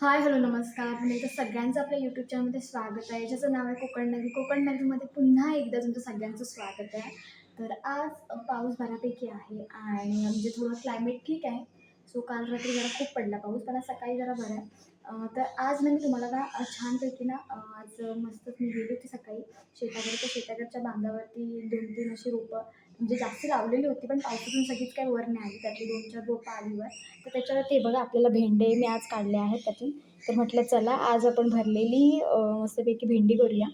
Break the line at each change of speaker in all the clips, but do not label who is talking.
Hi hello नमस्कार. म्हणजे तर सगळ्यांचं आपल्या यूट्यूब चॅनलमध्ये स्वागत आहे. ज्याचं नाव आहे कोकण नगरी. कोकण नगरीमध्ये पुन्हा एकदा तुमचं सगळ्यांचं स्वागत आहे. तर आज पाऊस बऱ्यापैकी आहे आणि म्हणजे थोडं क्लायमेट ठीक आहे. सो काल रात्री जरा खूप पडला पाऊस पण सकाळी जरा बरं आहे. तर आज ना मी तुम्हाला ना छानपैकी ना आज मस्त मी गेली होती सकाळी. शेताकडे तर शेताकडच्या बांधावरती दोन तीन अशी रोपं म्हणजे जास्त लावलेली होती पण पावसातून सगळीच काही वर नाही आली. त्यातली दोन चार रोपं आलीवर. तर त्याच्यावर ते बघा आपल्याला भेंडे मी आज काढले आहेत त्यातून. तर म्हटलं चला आज आपण भरलेली मस्तपैकी भेंडी करूया.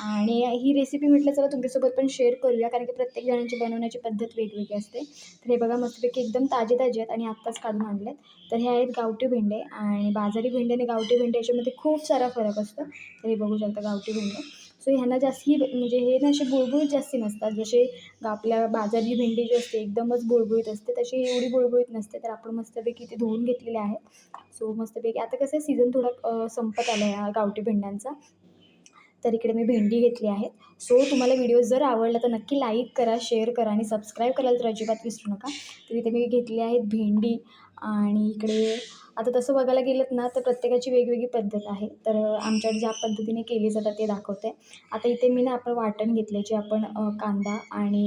आणि ही रेसिपी म्हटलं चला तुमच्यासोबत पण शेअर करूया. कारण की प्रत्येक जणांची बनवण्याची पद्धत वेगवेगळी असते. तर हे बघा मस्तपैकी एकदम ताजे ताजे आहेत आणि आत्ताच काढून आणलेत. तर हे आहेत गावठी भेंडे आणि बाजारी भेंडे आणि गावठी भेंडे याच्यामध्ये खूप सारा फरक असतो. तर हे बघू शकता गावठी भेंडे. सो ह्यांना जास्ती म्हणजे हे ना असे बुळबुळीत जास्ती नसतात. जसे आपल्या बाजारी भेंडी जी असते एकदमच बुळबुळीत असते. तशी एवढी बुळबुळीत नसते तर आपण मस्तपैकी ते धुवून घेतलेले आहे सो मस्तपैकी आता कसं सीझन थोडा संपत आला आहे गावठी भेंड्यांचा. तर इकडे मी भेंडी घेतली आहे सो तुम्हाला व्हिडिओ जर आवडला तर नक्की लाईक करा शेअर करा आणि सबस्क्राईब करायला तर अजिबात विसरू नका. तर इथे मी घेतली आहेत भेंडी आणि इकडे आता तसं बघायला गेलं ना तर प्रत्येकाची वेगवेगळी पद्धत आहे. तर आमच्याकडे ज्या पद्धतीने केली जातात ते दाखवते. आता इथे मी ना आपण वाटण घेतलं जे आपण कांदा आणि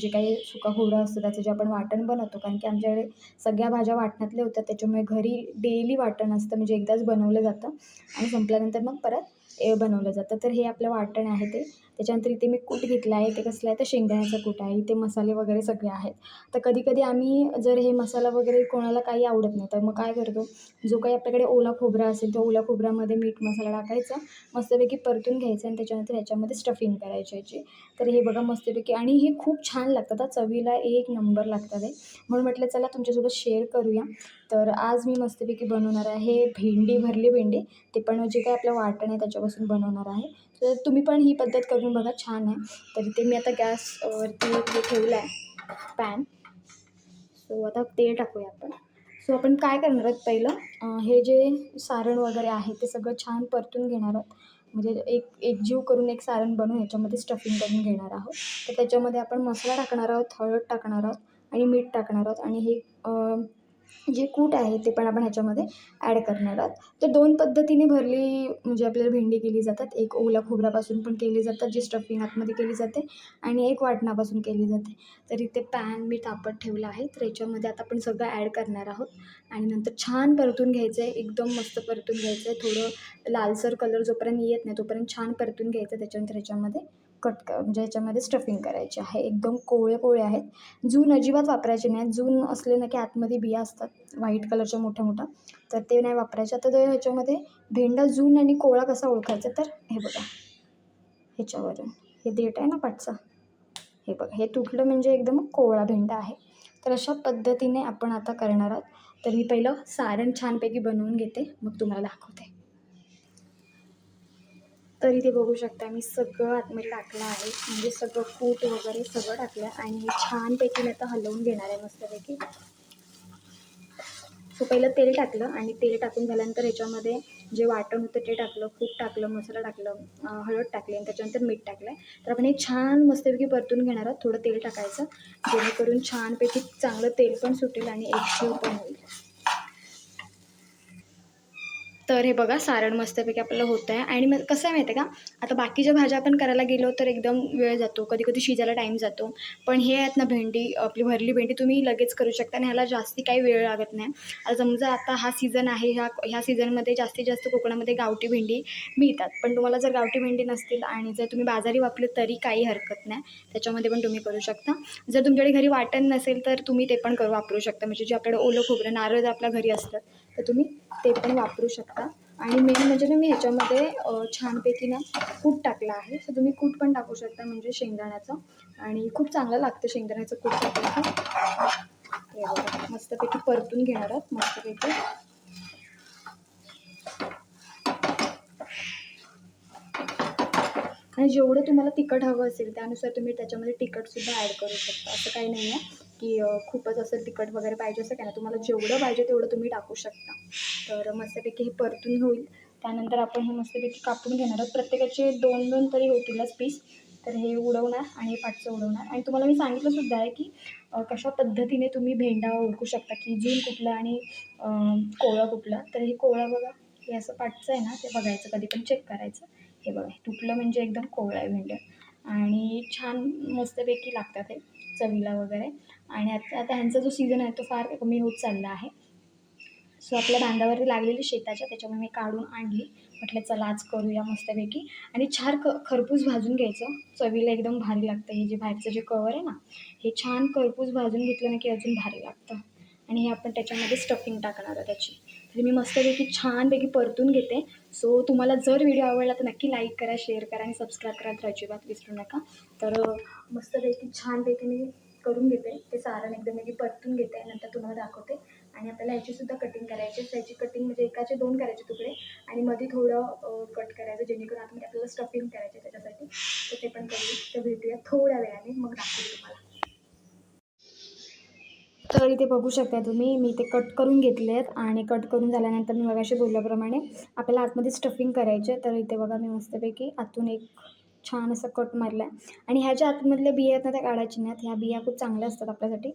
जे काही सुका खोबरं असतं त्याचं जे आपण वाटण बनवतो. कारण की आमच्याकडे सगळ्या भाज्या वाटणातल्या होत्या त्याच्यामुळे घरी डेली वाटण असतं म्हणजे एकदाच बनवलं जातं. आणि संपल्यानंतर मग परत ए बनवलं जातं. तर हे आपलं वाटण आहे ते. त्याच्यानंतर इथे मी कूट घेतला आहे ते कसलं आहे तर शेंगदाण्याचं कूट आहे इथे मसाले वगैरे सगळे आहेत. तर कधी कधी आम्ही जर हे मसाला वगैरे कोणाला काही आवडत नाही तर मग काय करतो जो काही आपल्याकडे ओला खोबरा असेल तर ओला खोबऱ्यामध्ये मीठ मसाला टाकायचा मस्तपैकी परतून घ्यायचं आणि त्याच्यानंतर ह्याच्यामध्ये स्टफिंग करायची याची. तर हे बघा मस्तपैकी आणि हे खूप छान लागतात चवीला एक नंबर लागतात हे. म्हणून म्हटलं चला तुमच्यासोबत शेअर करूया. तर आज मी मस्तपैकी बनवणार आहे भेंडी भरली भेंडी ते पण जे काही आपलं वाटण आहे त्याच्यापासून बनवणार आहे. तर तुम्ही पण ही पद्धत करून बघा छान आहे. तर ते मी आता गॅसवरती हे ठेवलं आहे पॅन. सो आता तेल टाकूया आपण. सो आपण काय करणार आहोत पहिलं? हे जे सारण वगैरे आहे ते सगळं छान परतून घेणार आहोत. म्हणजे एक एकजीव करून एक सारण बनवून ह्याच्यामध्ये स्टफिंग करून घेणार आहोत. तर त्याच्यामध्ये आपण मसाला टाकणार आहोत हळद टाकणार आहोत आणि मीठ टाकणार आहोत. आणि हे जे कूट आहे ते पण आपण ह्याच्यामध्ये ॲड करणार आहोत. तर दोन पद्धतीने भरली म्हणजे आपल्याला भेंडी केली जातात. एक ओला खोबऱ्यापासून पण केली जातात जी स्टफिंग आतमध्ये केली जाते. आणि एक वाटणापासून केली जाते. तर इथे पॅन मी तापत ठेवलं आहे. तर याच्यामध्ये आता आपण सगळं ॲड करणार आहोत. आणि नंतर छान परतून घ्यायचं आहे. एकदम मस्त परतून घ्यायचं आहे. थोडं लालसर कलर जोपर्यंत येत नाही तोपर्यंत छान परतून घ्यायचं त्याच्यानंतर ह्याच्यामध्ये कट म्हणजे ह्याच्यामध्ये स्टफिंग करायची आहे. एकदम कोवळे कोवळे आहेत. जून अजिबात वापरायचे नाही जून असले ना की आतमध्ये बिया असतात. व्हाईट कलरच्या मोठ्या मोठ्या. तर ते नाही वापरायचे. आता तर ह्याच्यामध्ये भेंडा जून आणि कोवळा कसा ओळखायचा तर हे बघा. ह्याच्यावरून. हे देठ आहे ना पाठचा? हे बघा. हे तुटलं म्हणजे एकदम कोवळा भेंडा आहे. तर अशा पद्धतीने आपण आता करणार आहोत. तर मी पहिलं सारण छानपैकी बनवून घेते. मग तुम्हाला दाखवते. तरी ते बघू शकता. मी सगळं आतमध्ये टाकलं आहे. म्हणजे सगळं कूट वगैरे सगळं टाकलं आणि हे छानपैकी मी आता हलवून घेणार आहे मस्तपैकी. सो पहिलं तेल टाकलं आणि तेल टाकून झाल्यानंतर याच्यामध्ये जे वाटण होतं ते टाकलं खूप टाकलं मसाला टाकलं हळद टाकली आणि त्याच्यानंतर मीठ टाकलं तर आपण हे छान मस्तपैकी परतून घेणार आहोत. थोडं तेल टाकायचं. जेणेकरून छानपैकी चांगलं तेल पण सुटेल आणि एकजीव पण होईल. तर हे बघा सारण मस्तपैकी आपल्याला होतं आहे. आणि मग कसं आहे माहिती आहे का? आता बाकीच्या भाज्या आपण करायला गेलो तर एकदम वेळ जातो. कधी कधी शिजायला टाईम जातो. पण हे आहेत ना भेंडी आपली भरली भेंडी तुम्ही लगेच करू शकता आणि ह्याला जास्ती काही वेळ लागत नाही. आता समजा आता हा सीझन आहे ह्या ह्या सीझनमध्ये जास्तीत जास्त कोकणामध्ये गावठी भेंडी मिळतात. पण तुम्हाला जर गावठी भेंडी नसतील आणि जर तुम्ही बाजारी वापरले तरी काही हरकत नाही. त्याच्यामध्ये पण तुम्ही करू शकता. जर तुमच्याकडे घरी वाटण नसेल तर तुम्ही ते पण करू वापरू शकता. म्हणजे जे आपल्याकडे ओलं खोबरं नारळ जर आपल्या घरी असतं तर तुम्ही ते पण वापरू शकता. आणि मेन म्हणजे ना मी ह्याच्यामध्ये छानपैकी ना कूट टाकला आहे. तर तुम्ही कूट पण टाकू शकता म्हणजे शेंगदाण्याचं. आणि खूप चांगलं लागतं शेंगदाण्याचं कूट टाकलं मस्तपैकी परतून घेणार आहोत मस्तपैकी. आणि जेवढं तुम्हाला तिखट हवं असेल त्यानुसार तुम्ही त्याच्यामध्ये तिखटसुद्धा ॲड करू शकता. असं काही नाही आहे की खूपच असं तिखट वगैरे पाहिजे असं काय नाही. तुम्हाला जेवढं पाहिजे तेवढं तुम्ही टाकू शकता. तर मस्तपैकी हे परतून होईल. त्यानंतर आपण हे मस्तपैकी कापून घेणार आहोत. प्रत्येकाचे दोन दोन तरी होतीलच पीस तर हे उडवणार आणि हे पाठचं उडवणार. आणि तुम्हाला मी सांगितलं सुद्धा आहे की कशा पद्धतीने तुम्ही भेंडा ओळखू शकता की जून कुठला आणि कोवळा कुठला. तर हे कोवळा बघा. हे असं पाठचं आहे ना ते बघायचं कधी पण चेक करायचं. हे बघा हे तुटलं म्हणजे एकदम कोवळं आहे भेंड्या आणि छान मस्तपैकी लागतात हे चवीला वगैरे. आणि आता आता ह्यांचा जो सीझन आहे तो फार कमी होत चालला आहे. सो आपल्या बांधावरती लागलेली शेताच्या त्याच्यामुळे मी काढून आणली. म्हटलं चला आज करूया मस्तपैकी. आणि छान ख खरपूस भाजून घ्यायचं. चवीला एकदम भारी लागतं. हे जे बाहेरचं जे कवर आहे ना हे छान खरपूस भाजून घेतलं ना की अजून भारी लागतं. आणि हे आपण त्याच्यामध्ये स्टफिंग टाकणार आहोत त्याची. तर मी मस्तपैकी छानपैकी परतून घेते. सो तुम्हाला जर व्हिडिओ आवडला तर नक्की लाईक करा शेअर करा आणि सबस्क्राईब करा तर अजिबात विसरू नका. तर मस्तपैकी छानपैकी मी करून घेते. ते सारण एकदम मी परतून घेते नंतर तुम्हाला दाखवते. आणि आपल्याला ह्याचीसुद्धा कटिंग करायची आहे त्याची कटिंग म्हणजे एकाचे दोन करायचे तुकडे आणि मध्ये थोडं कट करायचं जेणेकरून आतमध्ये आपल्याला स्टफिंग करायचे त्याच्यासाठी. तर ते पण करू. तर भेटूया थोड्या वेळाने. मग दाखवू तुम्हाला. तर इथे बघू शकता तुम्ही मी ते कट करून घेतले आहेत. आणि कट करून झाल्यानंतर मी मगाशी बोलल्याप्रमाणे आपल्याला आतमध्ये स्टफिंग करायचे तर इथे बघा मी मस्तपैकी आतून एक छान असं कट मारला आहे आणि ह्या ज्या आतमधल्या बिया आहेत ना त्या काढायच्या नाहीत ह्या बिया खूप चांगल्या असतात आपल्यासाठी.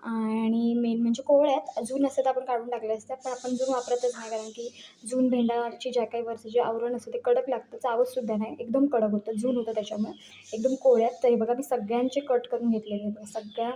आणि मेन म्हणजे कोवळ्या आहेत. जून असतात आपण काढून टाकले असतात पण आपण जून वापरतच नाही कारण की जून भेंडाची ज्या काही वरचं जे आवरण असतं ते कडक लागतं. चावतसुद्धा नाही. एकदम कडक होतं जून होतं त्याच्यामुळे. एकदम कोवळ्यात तर हे बघा मी सगळ्यांचे कट करून घेतलेले बघा सगळ्या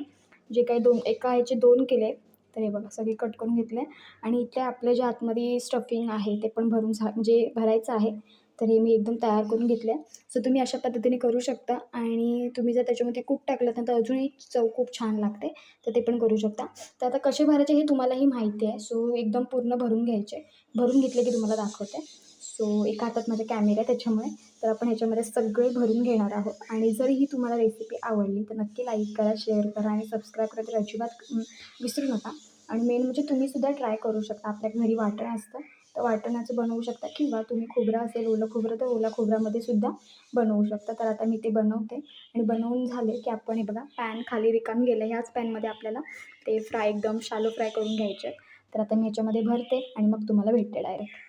जे काही दोन एका ह्याचे दोन केले तर हे बघा सगळे कट करून घेतले आणि इथे आपल्या ज्या आतमध्ये स्टफिंग आहे ते पण भरून झा म्हणजे भरायचं आहे. तर हे मी एकदम तयार करून घेतलं आहे सो तुम्ही अशा पद्धतीने करू शकता आणि तुम्ही जर त्याच्यामध्ये कूट टाकलं ना तर अजूनही चव खूप छान लागते तर ते पण करू शकता. तर आता कसे भरायचे हे तुम्हालाही माहिती आहे. सो एकदम पूर्ण भरून घ्यायचे. भरून घेतले की तुम्हाला दाखवते. सो एका हातात माझा कॅमेरा आहे त्याच्यामुळे. तर आपण ह्याच्यामध्ये सगळे भरून घेणार आहोत. आणि जर ही तुम्हाला रेसिपी आवडली तर नक्की लाईक करा शेअर करा आणि सबस्क्राईब करा. तर अजिबात विसरू नका. आणि मेन म्हणजे तुम्हीसुद्धा ट्राय करू शकता. आपल्या घरी वाटण असतं. तर वाटणाचं बनवू शकता किंवा तुम्ही खोबरं असेल ओलं खोबरं तर ओला खोबऱ्यामध्ये सुद्धा बनवू शकता. तर आता मी ते बनवते. आणि बनवून झाले की आपण हे बघा पॅन खाली रिकाम गेलं. ह्याच पॅनमध्ये आपल्याला ते फ्राय एकदम शालो फ्राय करून घ्यायचे आहेत. तर आता मी ह्याच्यामध्ये भरते आणि मग तुम्हाला भेटते डायरेक्ट.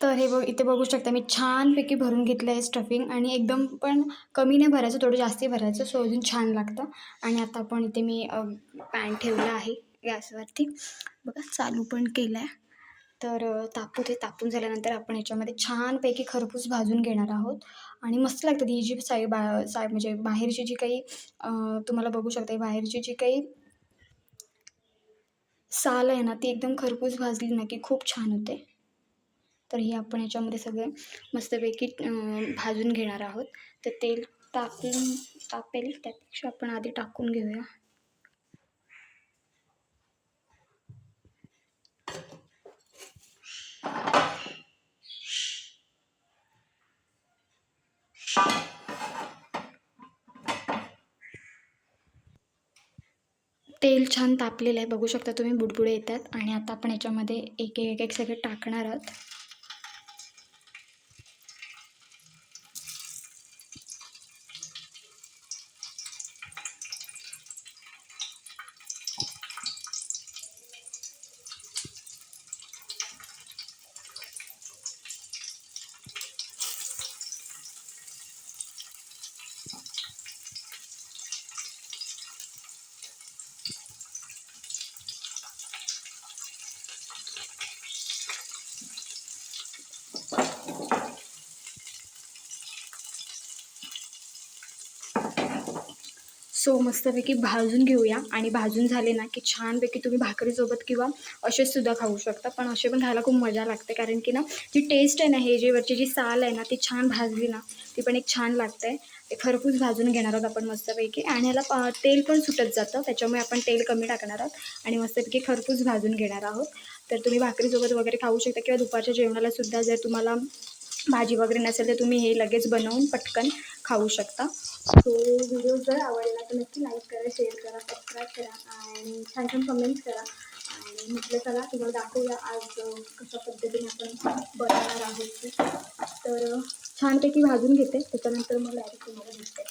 तर हे बघ इथे बघू शकता मी छानपैकी भरून घेतलं आहे स्टफिंग. आणि एकदम पण कमी नाही भरायचं थोडं जास्ती भरायचं सो अजून छान लागतं. आणि आता आपण इथे मी पॅन ठेवलं आहे. गॅसवरती बघा चालू पण केलं आहे तर तापू ते तापून झाल्यानंतर आपण ह्याच्यामध्ये छानपैकी खरपूस भाजून घेणार आहोत. आणि मस्त लागतात ही जी साई बा साय म्हणजे बाहेरची जी काही तुम्हाला बघू शकता बाहेरची जी काही साल आहे ना ती एकदम खरपूस भाजली ना की खूप छान होते. तर हे आपण ह्याच्यामध्ये सगळं मस्तपैकी भाजून घेणार आहोत. तर तेल तापून तापेल त्यापेक्षा आपण आधी टाकून घेऊया. तेल छान तापलेलं आहे. बघू शकता तुम्ही बुडबुडे येतात. आणि आता आपण याच्यामध्ये एक एक एक सगळे टाकणार आहोत. सो मस्तपैकी भाजून घेऊया. आणि भाजून झाले ना की छानपैकी तुम्ही भाकरीसोबत किंवा असेसुद्धा खाऊ शकता. पण असे पण खायला खूप मजा लागते. कारण की ना जी टेस्ट आहे ना हे जे वरची जी साल आहे ना ती छान भाजली ना ती पण एक छान लागते. ते खरपूस भाजून घेणार आहोत आपण मस्तपैकी. आणि ह्याला पा तेल पण सुटत जातं. त्याच्यामुळे आपण तेल कमी टाकणार आहोत. आणि मस्तपैकी खरपूस भाजून घेणार आहोत. तर तुम्ही भाकरीसोबत वगैरे खाऊ शकता. किंवा दुपारच्या जेवणालासुद्धा जर तुम्हाला भाजी वगैरे नसेल तर तुम्ही हे लगेच बनवून पटकन खाऊ शकता. सो व्हिडिओ जर आवडला तर नक्की लाईक करा शेअर करा सबस्क्राईब करा आणि छान छान कमेंट्स करा. आणि म्हटलं चला तुम्हाला दाखवूया आज कशा पद्धतीने आपण बनवणार आहोत तर छानपैकी भाजून घेते. त्याच्यानंतर मग डायरेक्ट तुम्हाला दिसते.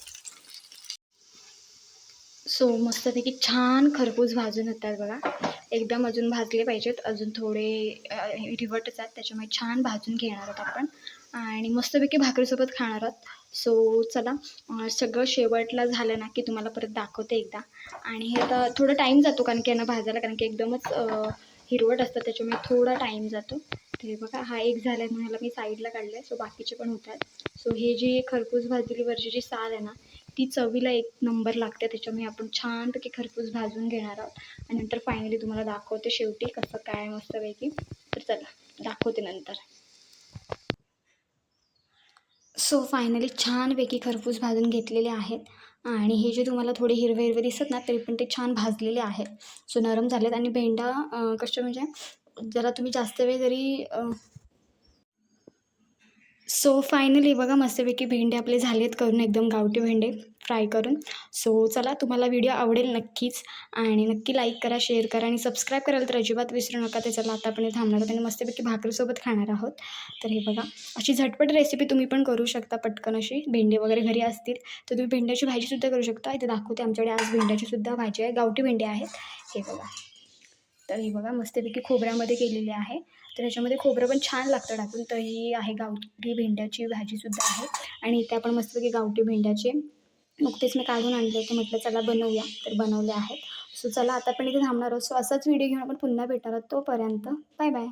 सो मस्तपैकी छान खरपूस भाजून होतात बघा. एकदम अजून भाजले पाहिजेत. अजून थोडे रिवटच आहेत. त्याच्यामुळे छान भाजून घेणार आहोत आपण. आणि मस्तपैकी भाकरीसोबत खाणार आहोत. सो चला सगळं शेवटला झालं ना की तुम्हाला परत दाखवते एकदा. आणि हे आता थोडं टाईम जातो कारण की यांना भाजायला कारण की एकदमच हिरवट असतात त्याच्यामुळे थोडा टाईम जातो. ते बघा हा एक झाला आहे म्हणून ह्याला मी साईडला काढलं आहे सो बाकीचे पण होतात. सो हे जी खरपूस भाजलेलीवरची जी साल आहे ना ती चवीला एक नंबर लागते. त्याच्यामुळे आपण छानपैकी खरपूस भाजून घेणार आहोत. आणि नंतर फायनली तुम्हाला दाखवते शेवटी कसं काय मस्तपैकी. तर चला दाखवते नंतर. सो फायनली छानपैकी खरपूस भाजून घेतलेले आहेत. आणि हे जे तुम्हाला थोडे हिरवे हिरवे दिसत ना तरी पण ते छान भाजलेले आहेत. सो नरम झालेत आणि भेंडा कष्ट म्हणजे जरा तुम्ही जास्त वेळ जरी सो फायनली बघा मस्तपैकी भेंडे आपले झालेत करून एकदम गावठी भेंडे. फ्राय करून. सो चला तुम्हाला व्हिडिओ आवडेल नक्कीच. आणि नक्की लाईक करा शेअर करा आणि सबस्क्राईब करायला तर अजिबात विसरू नका. ते चला आता आपण थांबणार आहोत आणि मस्तपैकी भाकरीसोबत खाणार आहोत. तर हे बघा अशी झटपट रेसिपी तुम्ही पण करू शकता पटकन अशी. भेंडे वगैरे घरी असतील तर तुम्ही भेंड्याची भाजीसुद्धा करू शकता. इथे दाखवते आमच्याकडे आज भेंड्याची सुद्धा भाजी आहे. गावठी भेंडे आहेत. हे बघा. तर हे बघा मस्तपैकी खोबऱ्यामध्ये केलेली आहे. तर ह्याच्यामध्ये खोबरं पण छान लागतं टाकून. तर ही आहे गावठी भेंड्याची भाजीसुद्धा आहे. आणि इथे आपण मस्तपैकी गावठी भेंड्याचे नुकतेच मी काढून आणले होते. म्हटलं चला बनवूया. तर बनवले आहेत. सो चला आता पण इथे थांबणार आहोत. सो असाच व्हिडिओ घेऊन आपण पुन्हा भेटणार आहोत तोपर्यंत. Bye bye